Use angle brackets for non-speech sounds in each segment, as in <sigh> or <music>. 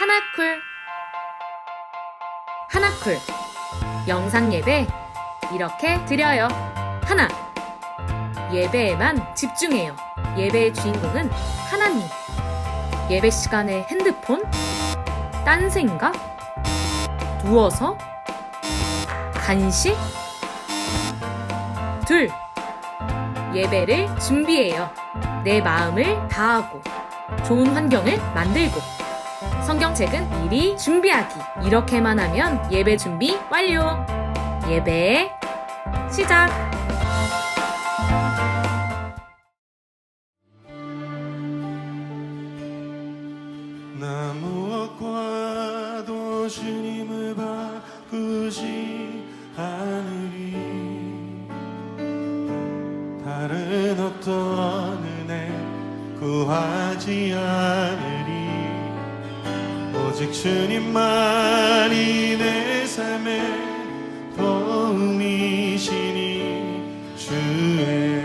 하나쿨 하나쿨 영상 예배 이렇게 드려요. 하나 예배에만 집중해요. 예배의 주인공은 하나님. 예배 시간에 핸드폰? 딴 생각? 누워서? 간식? 둘 예배를 준비해요. 내 마음을 다하고 좋은 환경을 만들고 성경책은 미리 준비하기 이렇게만 하면 예배 준비 완료. 예배 시작. 삶의 도움이시니 주의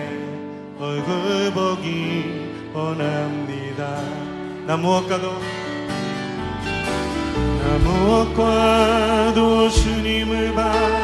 얼굴 보기 원합니다. 나 무엇과도 나 무엇과도 주님을 바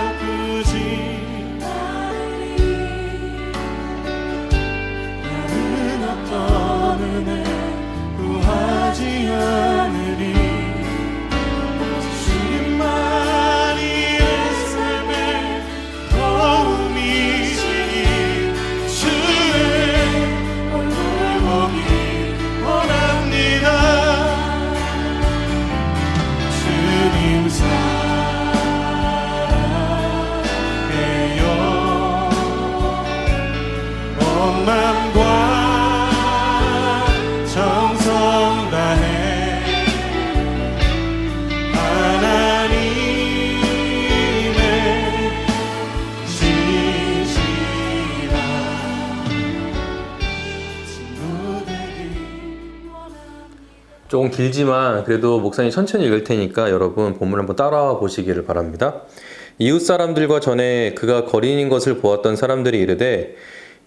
조금 길지만 그래도 목사님 천천히 읽을 테니까 여러분 본문 한번 따라와 보시기를 바랍니다. 이웃 사람들과 전에 그가 거린인 것을 보았던 사람들이 이르되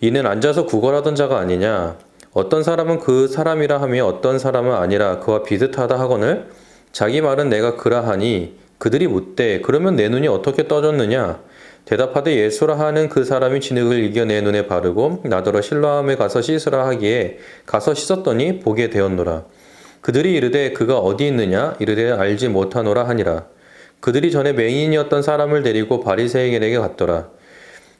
이는 앉아서 구걸하던 자가 아니냐? 어떤 사람은 그 사람이라 하며 어떤 사람은 아니라 그와 비슷하다 하거늘 자기 말은 내가 그라하니 그들이 묻되 그러면 내 눈이 어떻게 떠졌느냐? 대답하되 예수라 하는 그 사람이 진흙을 이겨 내 눈에 바르고 나더러 실로암에 가서 씻으라 하기에 가서 씻었더니 보게 되었노라 그들이 이르되 그가 어디 있느냐? 이르되 알지 못하노라 하니라. 그들이 전에 맹인이었던 사람을 데리고 바리새인에게 갔더라.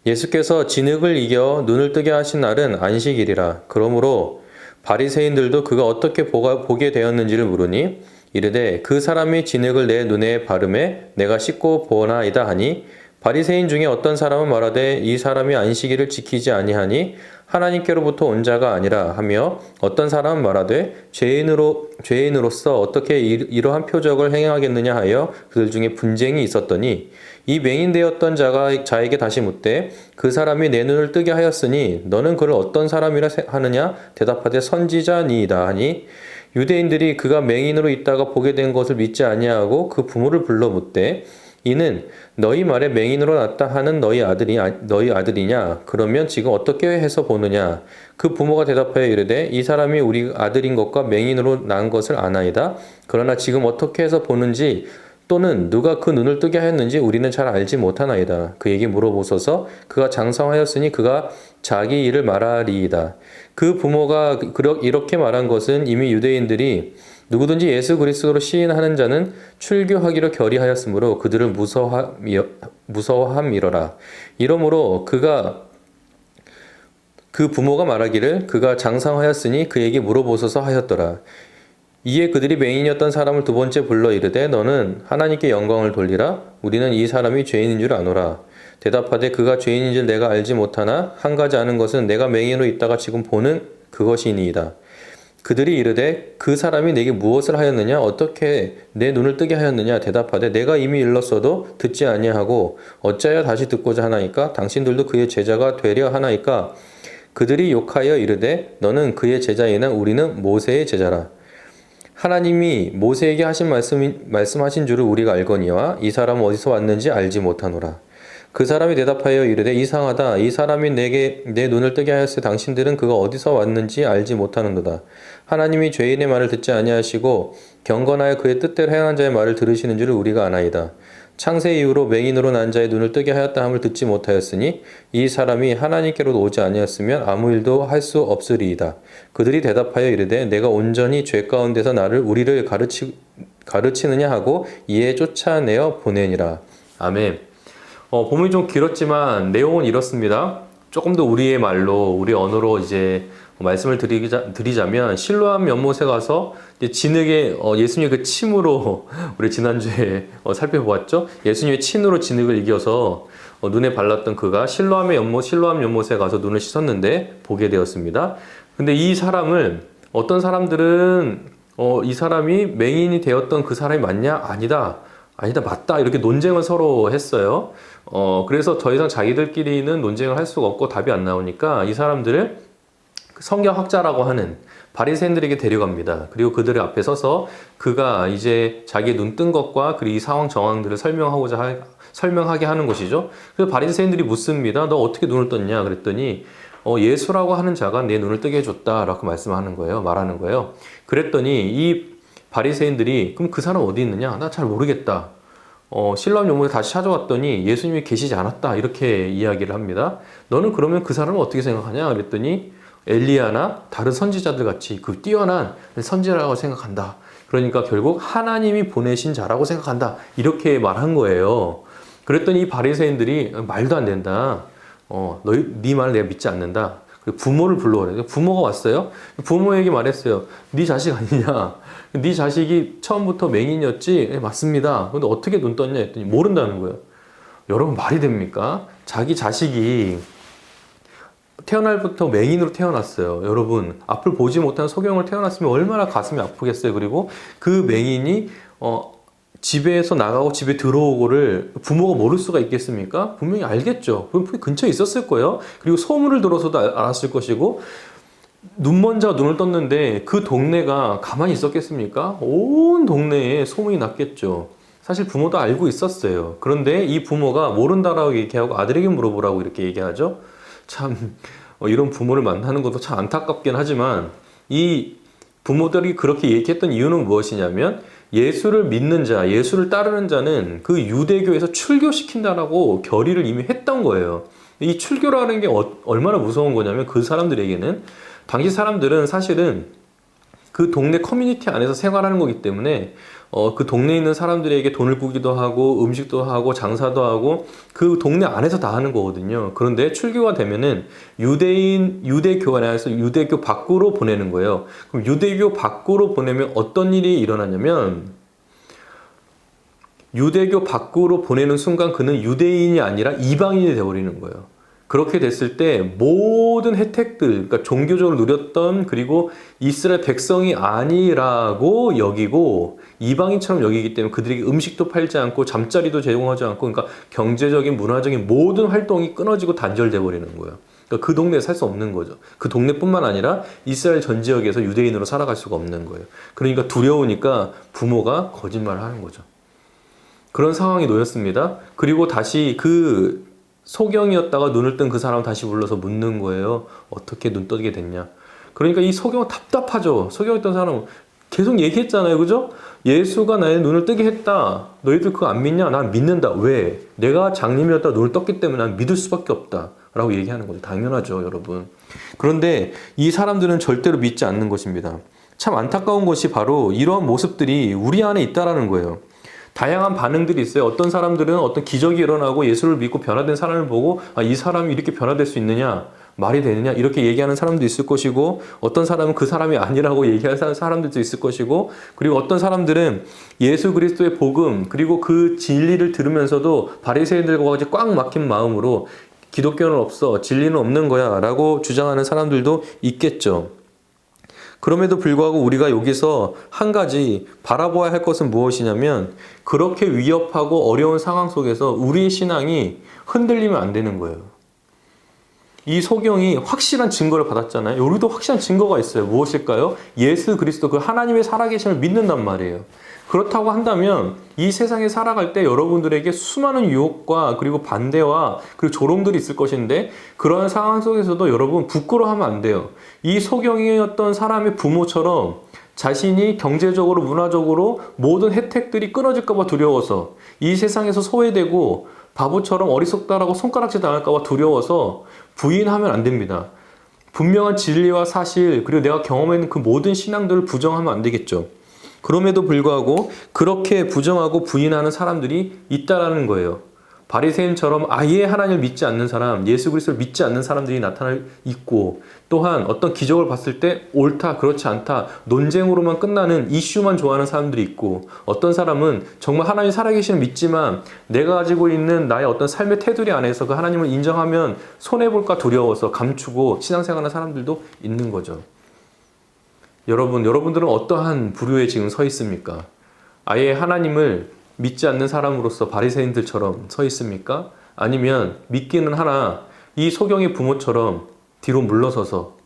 예수께서 진흙을 이겨 눈을 뜨게 하신 날은 안식일이라. 그러므로 바리새인들도 그가 어떻게 보게 되었는지를 물으니 이르되 그 사람이 진흙을 내 눈에 바르매 내가 씻고 보나이다 하니 바리새인 중에 어떤 사람은 말하되 이 사람이 안식일을 지키지 아니하니 하나님께로부터 온 자가 아니라 하며 어떤 사람은 말하되 죄인으로 죄인으로서 어떻게 이- 이러한 표적을 행하겠느냐 하여 그들 중에 분쟁이 있었더니 이 맹인되었던 자가 자에게 다시 묻되 그 사람이 내 눈을 뜨게 하였으니 너는 그를 어떤 사람이라 세- 하느냐? 대답하되 선지자니이다 하니 유대인들이 그가 맹인으로 있다가 보게 된 것을 믿지 아니하고 그 부모를 불러 묻되 이는 너희 말에 맹인으로 났다 하는 너희 아들이 아- 너희 아들이냐? 그러면 지금 어떻게 해서 보느냐? 그 부모가 대답하여 이르되 이 사람이 우리 아들인 것과 맹인으로 난 것을 아나이다. 그러나 지금 어떻게 해서 보는지 또는 누가 그 눈을 뜨게 하였는지 우리는 잘 알지 못하나이다. 그에게 물어보소서. 그가 장성하였으니 그가 자기 일을 말하리이다. 그 부모가 이렇게 말한 것은 이미 유대인들이 누구든지 예수 그리스도로 시인하는 자는 출교하기로 결의하였으므로 그들을 무서함이여, 무서워함이러라. 이러므로 그가 그 부모가 말하기를 그가 장상하였으니 그에게 물어보소서 하였더라. 이에 그들이 맹인이었던 사람을 두 번째 불러 이르되 너는 하나님께 영광을 돌리라 우리는 이 사람이 죄인인 줄 아노라 대답하되 그가 죄인인 줄 내가 알지 못하나 한 가지 아는 것은 내가 맹인으로 있다가 지금 보는 그것이니이다 그들이 이르되 그 사람이 내게 무엇을 하였느냐? 어떻게 내 눈을 뜨게 하였느냐? 대답하되 내가 이미 일렀어도 듣지 아니하고 어찌하여 다시 듣고자 하나이까? 당신들도 그의 제자가 되려 하나이까? 그들이 욕하여 이르되 너는 그의 제자이나 우리는 모세의 제자라. 하나님이 모세에게 하신 말씀 말씀하신 줄을 우리가 알거니와 이 사람은 어디서 왔는지 알지 못하노라 그 사람이 대답하여 이르되 이상하다. 이 사람이 내게 내 눈을 뜨게 하였으 당신들은 그가 어디서 왔는지 알지 못하는도다. 하나님이 죄인의 말을 듣지 아니하시고 경건하여 그의 뜻대로 행한 자의 말을 들으시는 줄을 우리가 아나이다. 창세 이후로 맹인으로 난 자의 눈을 뜨게 하였다 함을 듣지 못하였으니 이 사람이 하나님께로 오지 아니었으면 아무 일도 할 수 없으리이다. 그들이 대답하여 이르되 내가 온전히 죄 가운데서 나를 우리를 가르치 가르치느냐 하고 이에 쫓아내어 보내니라. 아멘 어, 본문이 좀 길었지만 내용은 이렇습니다. 조금 더 우리의 말로, 우리 언어로 이제 말씀을 드리자, 드리자면 실로암 연못에 가서 진흙에 어, 예수님의 그 침으로 <laughs> 우리 지난주에 어, 살펴보았죠. 예수님의 친으로 진흙을 이겨서 어, 눈에 발랐던 그가 실로암의 연못, 실로암 연못에 가서 눈을 씻었는데 보게 되었습니다. 근데 이 사람을 어떤 사람들은 어, 이 사람이 맹인이 되었던 그 사람이 맞냐? 아니다. 아니다, 맞다. 이렇게 논쟁을 서로 했어요. 어, 그래서 더 이상 자기들끼리는 논쟁을 할 수가 없고 답이 안 나오니까 이 사람들을 그 성경학자라고 하는 바리새인들에게 데려갑니다. 그리고 그들의 앞에 서서 그가 이제 자기의 눈 뜬 것과 그리고 이 상황 정황들을 설명하고자 하, 설명하게 하는 것이죠. 그래서 바리새인들이 묻습니다. 너 어떻게 눈을 떴냐? 그랬더니 어, 예수라고 하는 자가 내 눈을 뜨게 해줬다라고 말씀하는 거예요. 말하는 거예요. 그랬더니 이 바리새인들이 그럼 그 사람 어디 있느냐? 나 잘 모르겠다. 어, 신랑 요목에 다시 찾아왔더니 예수님이 계시지 않았다. 이렇게 이야기를 합니다. 너는 그러면 그 사람을 어떻게 생각하냐? 그랬더니 엘리야나 다른 선지자들 같이 그 뛰어난 선지자라고 생각한다. 그러니까 결국 하나님이 보내신 자라고 생각한다. 이렇게 말한 거예요. 그랬더니 이 바리새인들이 말도 안 된다. 어, 너희 네 말을 내가 믿지 않는다. 그리고 부모를 불러오래. 부모가 왔어요. 부모에게 말했어요. 네 자식 아니냐? 네 자식이 처음부터 맹인이었지? 예, 맞습니다. 근데 어떻게 눈 떴냐 했더니 모른다는 거예요. 여러분 말이 됩니까? 자기 자식이 태어날부터 맹인으로 태어났어요. 여러분 앞을 보지 못한 소경을 태어났으면 얼마나 가슴이 아프겠어요. 그리고 그 맹인이 어, 집에서 나가고 집에 들어오고를 부모가 모를 수가 있겠습니까? 분명히 알겠죠. 분명히 근처에 있었을 거예요. 그리고 소문을 들어서도 알- 알았을 것이고 눈먼 자 눈을 떴는데 그 동네가 가만히 있었겠습니까? 온 동네에 소문이 났겠죠. 사실 부모도 알고 있었어요. 그런데 이 부모가 모른다라고 얘기하고 아들에게 물어보라고 이렇게 얘기하죠. 참 어, 이런 부모를 만나는 것도 참 안타깝긴 하지만 이 부모들이 그렇게 얘기했던 이유는 무엇이냐면 예수를 믿는 자, 예수를 따르는 자는 그 유대교에서 출교시킨다라고 결의를 이미 했던 거예요. 이 출교라는 게 어- 얼마나 무서운 거냐면 그 사람들에게는 당시 사람들은 사실은 그 동네 커뮤니티 안에서 생활하는 거기 때문에 어, 그 동네에 있는 사람들에게 돈을 꾸기도 하고 음식도 하고 장사도 하고 그 동네 안에서 다 하는 거거든요. 그런데 출교가 되면은 유대인 유대교 안에서 유대교 밖으로 보내는 거예요. 그럼 유대교 밖으로 보내면 어떤 일이 일어나냐면 유대교 밖으로 보내는 순간 그는 유대인이 아니라 이방인이 되어버리는 거예요. 그렇게 됐을 때 모든 혜택들, 그러니까 종교적으로 누렸던 그리고 이스라엘 백성이 아니라고 여기고 이방인처럼 여기기 때문에 그들에게 음식도 팔지 않고 잠자리도 제공하지 않고 그러니까 경제적인 문화적인 모든 활동이 끊어지고 단절돼 버리는 거예요. 그러니까 그 동네에 살 수 없는 거죠. 그 동네뿐만 아니라 이스라엘 전 지역에서 유대인으로 살아갈 수가 없는 거예요. 그러니까 두려우니까 부모가 거짓말을 하는 거죠. 그런 상황이 놓였습니다. 그리고 다시 그 소경이었다가 눈을 뜬 그 사람 다시 불러서 묻는 거예요. 어떻게 눈 뜨게 됐냐? 그러니까 이 소경은 답답하죠. 소경했던 사람은 계속 얘기했잖아요. 그죠? 예수가 나의 눈을 뜨게 했다. 너희들 그거 안 믿냐? 난 믿는다. 왜? 내가 장님이었다 눈을 떴기 때문에 난 믿을 수밖에 없다. 라고 얘기하는 거죠. 당연하죠, 여러분. 그런데 이 사람들은 절대로 믿지 않는 것입니다. 참 안타까운 것이 바로 이러한 모습들이 우리 안에 있다라는 거예요. 다양한 반응들이 있어요. 어떤 사람들은 어떤 기적이 일어나고 예수를 믿고 변화된 사람을 보고 아, 이 사람이 이렇게 변화될 수 있느냐? 말이 되느냐? 이렇게 얘기하는 사람도 있을 것이고 어떤 사람은 그 사람이 아니라고 <laughs> 얘기하는 사람들도 있을 것이고 그리고 어떤 사람들은 예수 그리스도의 복음 그리고 그 진리를 들으면서도 바리새인들과 같이 꽉 막힌 마음으로 기독교는 없어 진리는 없는 거야라고 주장하는 사람들도 있겠죠. 그럼에도 불구하고 우리가 여기서 한 가지 바라보아야 할 것은 무엇이냐면 그렇게 위협하고 어려운 상황 속에서 우리의 신앙이 흔들리면 안 되는 거예요. 이 소경이 확실한 증거를 받았잖아요. 우리도 확실한 증거가 있어요. 무엇일까요? 예수 그리스도 그 하나님의 살아계심을 믿는단 말이에요. 그렇다고 한다면 이 세상에 살아갈 때 여러분들에게 수많은 유혹과 그리고 반대와 그리고 조롱들이 있을 것인데 그러한 상황 속에서도 여러분 부끄러워하면 안 돼요. 이 소경이었던 사람의 부모처럼 자신이 경제적으로 문화적으로 모든 혜택들이 끊어질까봐 두려워서 이 세상에서 소외되고 바보처럼 어리석다라고 손가락질 당할까봐 두려워서 부인하면 안 됩니다. 분명한 진리와 사실 그리고 내가 경험했는 그 모든 신앙들을 부정하면 안 되겠죠. 그럼에도 불구하고 그렇게 부정하고 부인하는 사람들이 있다라는 거예요. 바리새인처럼 아예 하나님을 믿지 않는 사람, 예수 그리스도를 믿지 않는 사람들이 나타나 있고 또한 어떤 기적을 봤을 때 옳다, 그렇지 않다 논쟁으로만 끝나는 이슈만 좋아하는 사람들이 있고 어떤 사람은 정말 하나님 살아계시는 믿지만 내가 가지고 있는 나의 어떤 삶의 테두리 안에서 그 하나님을 인정하면 손해 볼까 두려워서 감추고 신앙생활하는 사람들도 있는 거죠. 여러분, 여러분들은 어떠한 부류에 지금 서 있습니까? 아예 하나님을 믿지 않는 사람으로서 바리새인들처럼 서 있습니까? 아니면 믿기는 하나 이 소경의 부모처럼 뒤로 물러서서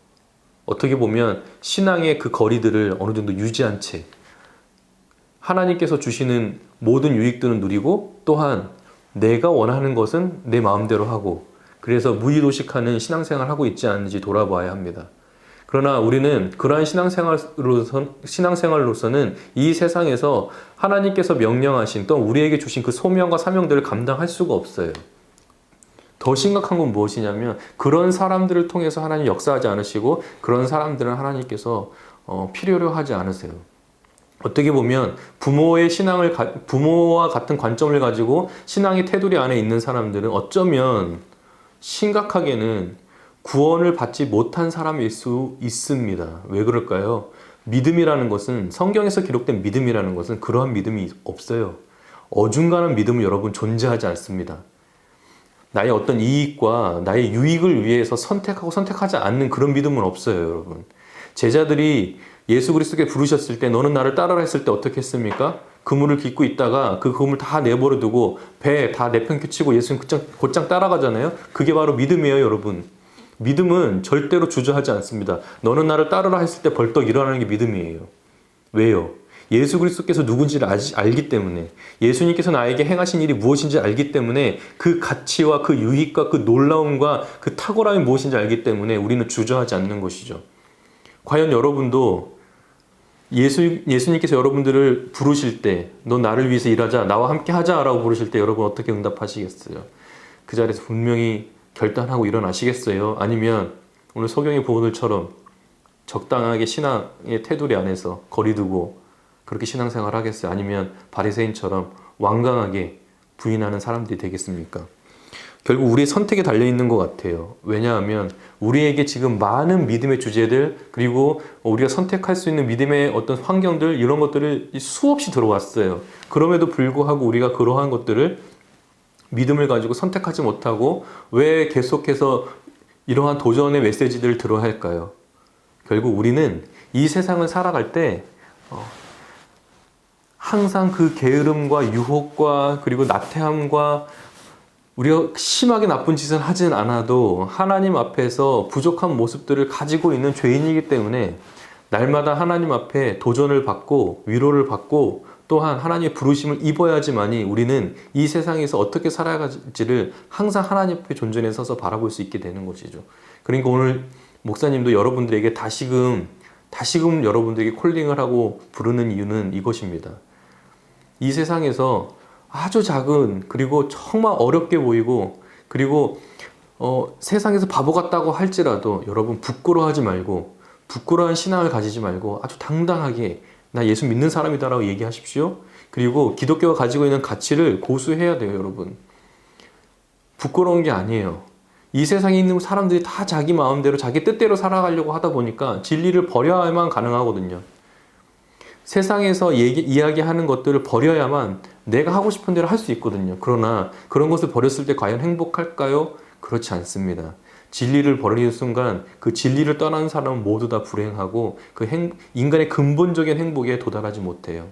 어떻게 보면 신앙의 그 거리들을 어느 정도 유지한 채 하나님께서 주시는 모든 유익들은 누리고 또한 내가 원하는 것은 내 마음대로 하고 그래서 무의도식하는 신앙생활을 하고 있지 않은지 돌아봐야 합니다. 그러나 우리는 그러한 신앙생활로서, 신앙생활로서는 이 세상에서 하나님께서 명령하신 또 우리에게 주신 그 소명과 사명들을 감당할 수가 없어요. 더 심각한 건 무엇이냐면 그런 사람들을 통해서 하나님 역사하지 않으시고 그런 사람들은 하나님께서 어, 필요로 하지 않으세요. 어떻게 보면 부모의 신앙을 가- 부모와 같은 관점을 가지고 신앙의 테두리 안에 있는 사람들은 어쩌면 심각하게는 구원을 받지 못한 사람일 수 있습니다. 왜 그럴까요? 믿음이라는 것은 성경에서 기록된 믿음이라는 것은 그러한 믿음이 없어요. 어중간한 믿음은 여러분 존재하지 않습니다. 나의 어떤 이익과 나의 유익을 위해서 선택하고 선택하지 않는 그런 믿음은 없어요, 여러분. 제자들이 예수 그리스도께 부르셨을 때 너는 나를 따르라 했을 때 어떻게 했습니까? 그물을 깃고 있다가 그 그물 다 내버려 두고 배 다 내팽개치고 예수님 곧장, 곧장 따라가잖아요. 그게 바로 믿음이에요, 여러분. 믿음은 절대로 주저하지 않습니다. 너는 나를 따르라 했을 때 벌떡 일어나는 게 믿음이에요. 왜요? 예수 그리스도께서 누군지를 알기 때문에 예수님께서 나에게 행하신 일이 무엇인지 알기 때문에 그 가치와 그 유익과 그 놀라움과 그 탁월함이 무엇인지 알기 때문에 우리는 주저하지 않는 것이죠. 과연 여러분도 예수, 예수님께서 여러분들을 부르실 때, 너 나를 위해서 일하자, 나와 함께 하자라고 부르실 때 여러분 어떻게 응답하시겠어요? 그 자리에서 분명히 결단하고 일어나시겠어요? 아니면 오늘 소경의 부모들처럼 적당하게 신앙의 테두리 안에서 거리 두고 그렇게 신앙생활 하겠어요? 아니면 바리새인처럼 완강하게 부인하는 사람들이 되겠습니까? 결국 우리의 선택에 달려 있는 것 같아요. 왜냐하면 우리에게 지금 많은 믿음의 주제들 그리고 우리가 선택할 수 있는 믿음의 어떤 환경들 이런 것들을 수없이 들어왔어요. 그럼에도 불구하고 우리가 그러한 것들을 믿음을 가지고 선택하지 못하고 왜 계속해서 이러한 도전의 메시지들을 들어야 할까요? 결국 우리는 이 세상을 살아갈 때 어, 항상 그 게으름과 유혹과 그리고 나태함과 우리가 심하게 나쁜 짓을 하진 않아도 하나님 앞에서 부족한 모습들을 가지고 있는 죄인이기 때문에 날마다 하나님 앞에 도전을 받고 위로를 받고 또한 하나님의 부르심을 입어야지만이 우리는 이 세상에서 어떻게 살아갈지를 항상 하나님 앞에 존전에 서서 바라볼 수 있게 되는 것이죠. 그러니까 오늘 목사님도 여러분들에게 다시금 다시금 여러분들에게 콜링을 하고 부르는 이유는 이것입니다. 이 세상에서 아주 작은 그리고 정말 어렵게 보이고 그리고 어, 세상에서 바보 같다고 할지라도 여러분 부끄러워하지 말고 부끄러운 신앙을 가지지 말고 아주 당당하게 나 예수 믿는 사람이다라고 얘기하십시오. 그리고 기독교가 가지고 있는 가치를 고수해야 돼요, 여러분. 부끄러운 게 아니에요. 이 세상에 있는 사람들이 다 자기 마음대로 자기 뜻대로 살아가려고 하다 보니까 진리를 버려야만 가능하거든요. 세상에서 얘기, 이야기하는 것들을 버려야만 내가 하고 싶은 대로 할 수 있거든요. 그러나 그런 것을 버렸을 때 과연 행복할까요? 그렇지 않습니다. 진리를 버리는 순간 그 진리를 떠나는 사람은 모두 다 불행하고 그 행, 인간의 근본적인 행복에 도달하지 못해요.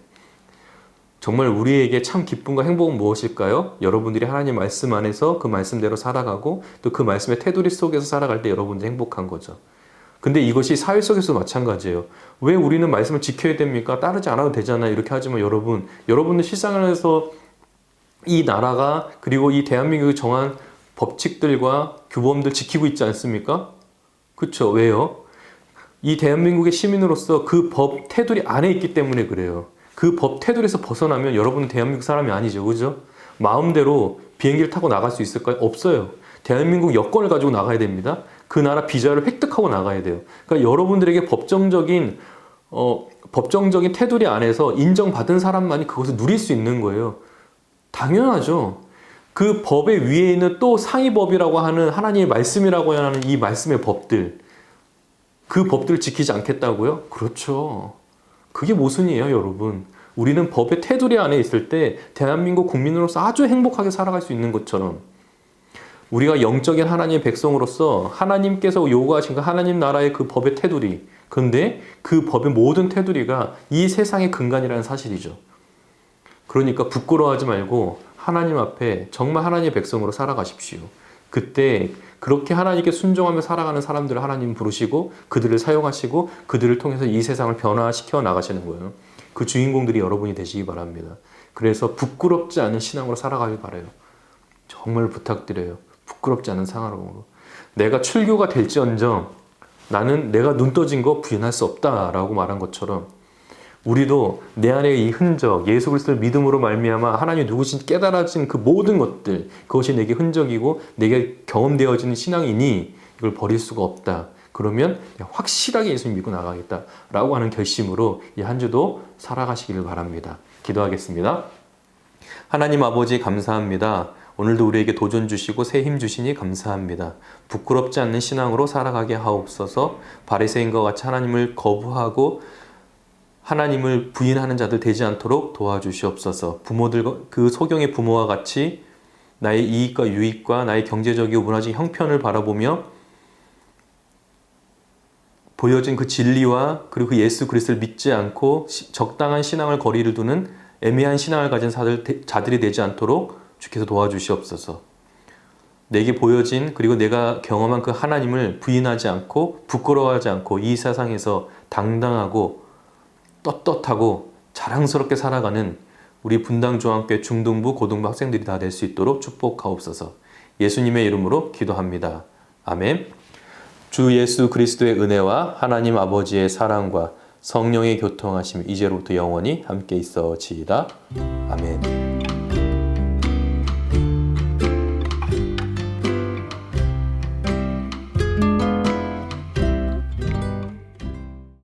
정말 우리에게 참 기쁨과 행복은 무엇일까요? 여러분들이 하나님 말씀 안에서 그 말씀대로 살아가고 또 그 말씀의 테두리 속에서 살아갈 때 여러분들이 행복한 거죠. 근데 이것이 사회 속에서도 마찬가지예요. 왜 우리는 말씀을 지켜야 됩니까? 따르지 않아도 되잖아요. 이렇게 하지만 여러분, 여러분들 실생활에서 이 나라가 그리고 이 대한민국이 정한 법칙들과 규범들 지키고 있지 않습니까? 그렇죠. 왜요? 이 대한민국의 시민으로서 그 법 테두리 안에 있기 때문에 그래요. 그 법 테두리에서 벗어나면 여러분은 대한민국 사람이 아니죠. 그죠? 마음대로 비행기를 타고 나갈 수 있을까요? 없어요. 대한민국 여권을 가지고 나가야 됩니다. 그 나라 비자를 획득하고 나가야 돼요. 그러니까 여러분들에게 법정적인 어, 법정적인 테두리 안에서 인정받은 사람만이 그것을 누릴 수 있는 거예요. 당연하죠. 그 법의 위에 있는 또 상위법이라고 하는 하나님의 말씀이라고 하는 이 말씀의 법들. 그 법들을 지키지 않겠다고요? 그렇죠. 그게 모순이에요, 여러분. 우리는 법의 테두리 안에 있을 때 대한민국 국민으로서 아주 행복하게 살아갈 수 있는 것처럼 우리가 영적인 하나님의 백성으로서 하나님께서 요구하신 그 하나님 나라의 그 법의 테두리. 근데 그 법의 모든 테두리가 이 세상의 근간이라는 사실이죠. 그러니까 부끄러워하지 말고 하나님 앞에 정말 하나님의 백성으로 살아가십시오. 그때 그렇게 하나님께 순종하며 살아가는 사람들을 하나님 부르시고 그들을 사용하시고 그들을 통해서 이 세상을 변화시켜 나가시는 거예요. 그 주인공들이 여러분이 되시기 바랍니다. 그래서 부끄럽지 않은 신앙으로 살아가길 바래요. 정말 부탁드려요. 부끄럽지 않은 상황으로. 내가 출교가 될지언정 나는 내가 눈 떠진 거 부인할 수 없다라고 말한 것처럼 우리도 내 안에 이 흔적, 예수 그리스도를 믿음으로 말미암아 하나님이 누구신지 깨달아진 그 모든 것들, 그것이 내게 흔적이고 내게 경험되어지는 신앙이니 이걸 버릴 수가 없다. 그러면 확실하게 예수님 믿고 나가겠다라고 하는 결심으로 이 한 주도 살아가시기를 바랍니다. 기도하겠습니다. 하나님 아버지 감사합니다. 오늘도 우리에게 도전 주시고 새 힘 주시니 감사합니다. 부끄럽지 않는 신앙으로 살아가게 하옵소서. 바리새인과 같이 하나님을 거부하고 하나님을 부인하는 자들 되지 않도록 도와주시옵소서. 부모들 그 소경의 부모와 같이 나의 이익과 유익과 나의 경제적이고 문화적 형편을 바라보며 보여진 그 진리와 그리고 그 예수 그리스도를 믿지 않고 시- 적당한 신앙을 거리를 두는 애매한 신앙을 가진 자들, 자들이 되지 않도록 주께서 도와주시옵소서. 내게 보여진 그리고 내가 경험한 그 하나님을 부인하지 않고 부끄러워하지 않고 이 세상에서 당당하고 떳떳하고 자랑스럽게 살아가는 우리 분당중앙교회 중등부 고등부 학생들이 다 될 수 있도록 축복하옵소서. 예수님의 이름으로 기도합니다. 아멘. 주 예수 그리스도의 은혜와 하나님 아버지의 사랑과 성령의 교통하심 이제로부터 영원히 함께 있어지이다. 아멘.